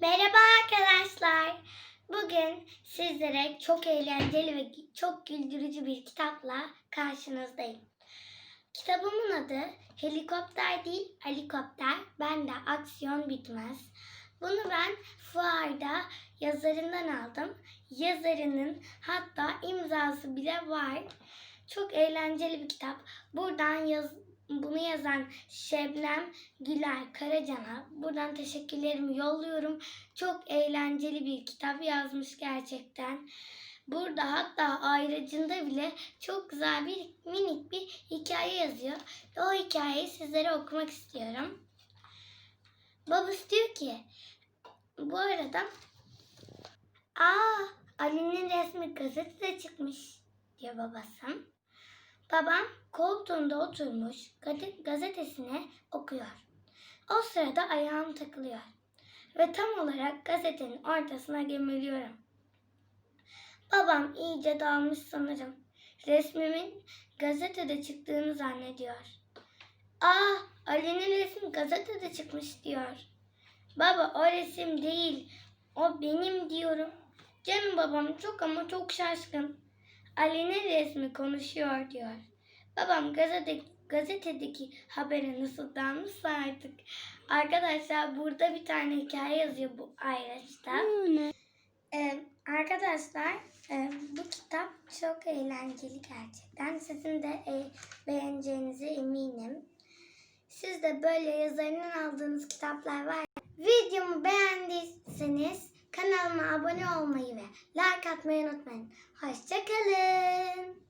Merhaba arkadaşlar. Bugün sizlere çok eğlenceli ve çok güldürücü bir kitapla karşınızdayım. Kitabımın adı Helikopter değil Helikopter. Ben de aksiyon bitmez. Bunu ben fuarda yazarından aldım. Yazarının hatta imzası bile var. Çok eğlenceli bir kitap. Buradan yaz, bunu yazan Şebnem Güler Karacan'a buradan teşekkürlerimi yolluyorum. Çok eğlenceli bir kitap yazmış gerçekten. Burada hatta ayrıcında bile çok güzel bir minik bir hikaye yazıyor. O hikayeyi sizlere okumak istiyorum. Babası diyor ki bu arada aa Ali'nin resmi gazetede çıkmış diyor babası. Babam koltuğunda oturmuş gazetesini okuyor. O sırada ayağım takılıyor ve tam olarak gazetenin ortasına gömülüyorum. Babam iyice dalmış sanırım. Resmimin gazetede çıktığını zannediyor. Aa, Ali'nin resmi gazetede çıkmış diyor. Baba o resim değil, o benim diyorum. Canım babam çok ama çok şaşkın. Ali'nin resmi konuşuyor diyor. Babam gazete, gazetedeki habere nasıl dalmışsa artık. Arkadaşlar burada bir tane hikaye yazıyor bu ayraçta. Ee, arkadaşlar e, bu kitap çok eğlenceli gerçekten. Sizin de e, beğeneceğinize eminim. Siz de böyle yazarından aldığınız kitaplar var. Videomu beğendiyseniz abone olmayı ve like atmayı unutmayın. Hoşçakalın.